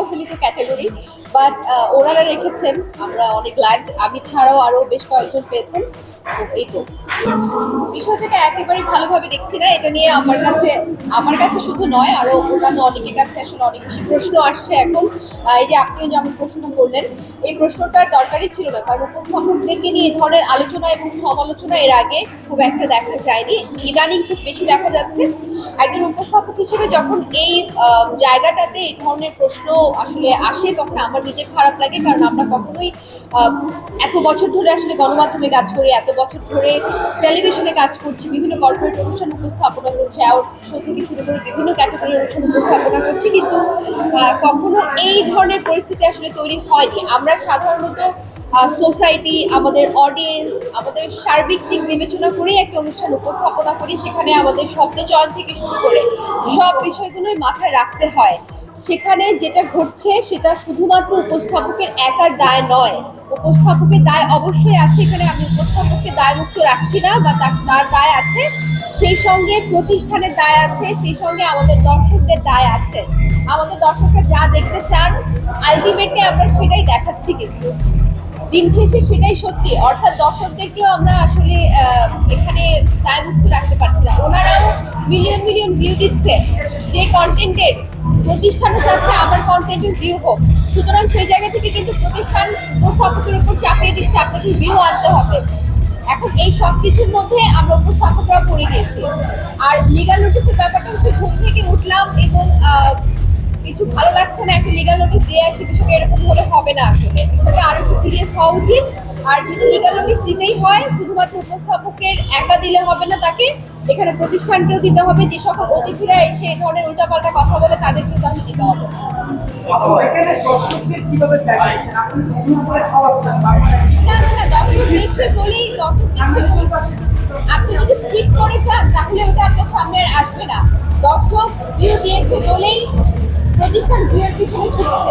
অবহেলিত category but ওনারা রেখেছেন, আমরা অনেক গ্ল্যাড আমি ছাড়াও আরও বেশ কয়েকজন পেয়েছেন এই তো। বিষয়টাকে একেবারে ভালোভাবে দেখছি না, এটা নিয়ে আমার কাছে আমার কাছে শুধু নয়, আরও অন্যান্য অনেকের কাছে আসলে অনেক বেশি প্রশ্ন আসছে এখন। এই যে আপনিও যেমন প্রশ্ন করলেন, এই প্রশ্নটার দরকারই ছিল না, কারণ উপস্থাপকদেরকে নিয়ে এই ধরনের আলোচনা এবং সমালোচনা এর আগে খুব একটা দেখা যায়নি। ইদানিং খুব বেশি দেখা যাচ্ছে। একজন উপস্থাপক হিসেবে যখন এই জায়গাটাতে এই ধরনের প্রশ্ন আসলে আসে, তখন আমার নিজের খারাপ লাগে, কারণ আমরা কখনোই এত বছর ধরে আসলে গণমাধ্যমে কাজ করি, এত বছর ধরে টেলিভিশনে কাজ করছি, বিভিন্ন কর্পোরেট অনুষ্ঠান উপস্থাপনা করছি আউট শো থেকে শুরু করে বিভিন্ন ক্যাটাগরির অনুষ্ঠান উপস্থাপনা করছি, কিন্তু কখনো এই ধরনের পরিস্থিতি আসলে তৈরি হয়নি। আমরা সাধারণত সোসাইটি আমাদের অডিয়েন্স আমাদের সার্বিক দিক বিবেচনা করেই একটা অনুষ্ঠান উপস্থাপনা করি, সেখানে আমাদের শব্দ চয়ন থেকে শুরু করে সব বিষয়গুলোই মাথায় রাখতে হয়। সেখানে যেটা ঘটছে সেটা শুধুমাত্র উপস্থাপকের একার দায় নয়। উপস্থাপকের দায় অবশ্যই আছে, এখানে আমি উপস্থাপককে দায়মুক্ত রাখছি না বা তার দায় আছে। সেই সঙ্গে প্রতিষ্ঠানের দায় আছে, সেই সঙ্গে আমাদের দর্শকদের দায় আছে। আমাদের দর্শকরা যা দেখতে চান আলটিমেটলি আমরা সেটাই দেখাচ্ছি কিন্তু। দিন শেষে সেটাই সত্যি। অর্থাৎ দর্শকদেরকেও আমরা আসলে এখানে দায়মুক্ত রাখতে পারছি না। ওনারাও মিলিয়ন মিলিয়ন ভিউ দিচ্ছে। যে কন্টেন্টের প্রতিষ্ঠানও চাচ্ছে আমার কন্টেন্টের ভিউ হোক। সুতরাং সেই জায়গা থেকে কিন্তু প্রতিষ্ঠান উপস্থাপকের উপর চাপিয়ে দিচ্ছে আপনাকে ভিউ আনতে হবে। এখন এই সব কিছুর মধ্যে আমরা উপস্থাপকরা পড়ে গিয়েছি। আর লিগাল নোটিসের ব্যাপারটা হচ্ছে, ঘুম থেকে উঠলাম এবং কিছু ভালো লাগছে না, একটা লিগাল নোটিস দিয়ে আসি, বিষয়টা এরকম হলে হবে না আসলে। বিষয়টা আরও একটু সিরিয়াস হওয়া উচিত। আর যদি লিগাল নোটিস দিতেই হয় শুধুমাত্র উপস্থাপকের একা দিলে হবে না তাকে এখানে প্রতিষ্ঠানকেও দিতে হবে যে সকল অতিথিরা এসে এই ধরনের উল্টাপাল্টা কথা বলে তাদেরকেও তাহলে দিতে হবে। না না না দর্শক দেখছে বলেই দর্শক দেখছে আপনি যদি স্কিপ করে যান তাহলে ওটা আপনার সামনে আসবে না। দর্শক ভিউ দিয়েছে বলেই প্রতিষ্ঠান ভিউয়ের পিছনে ছুটছে।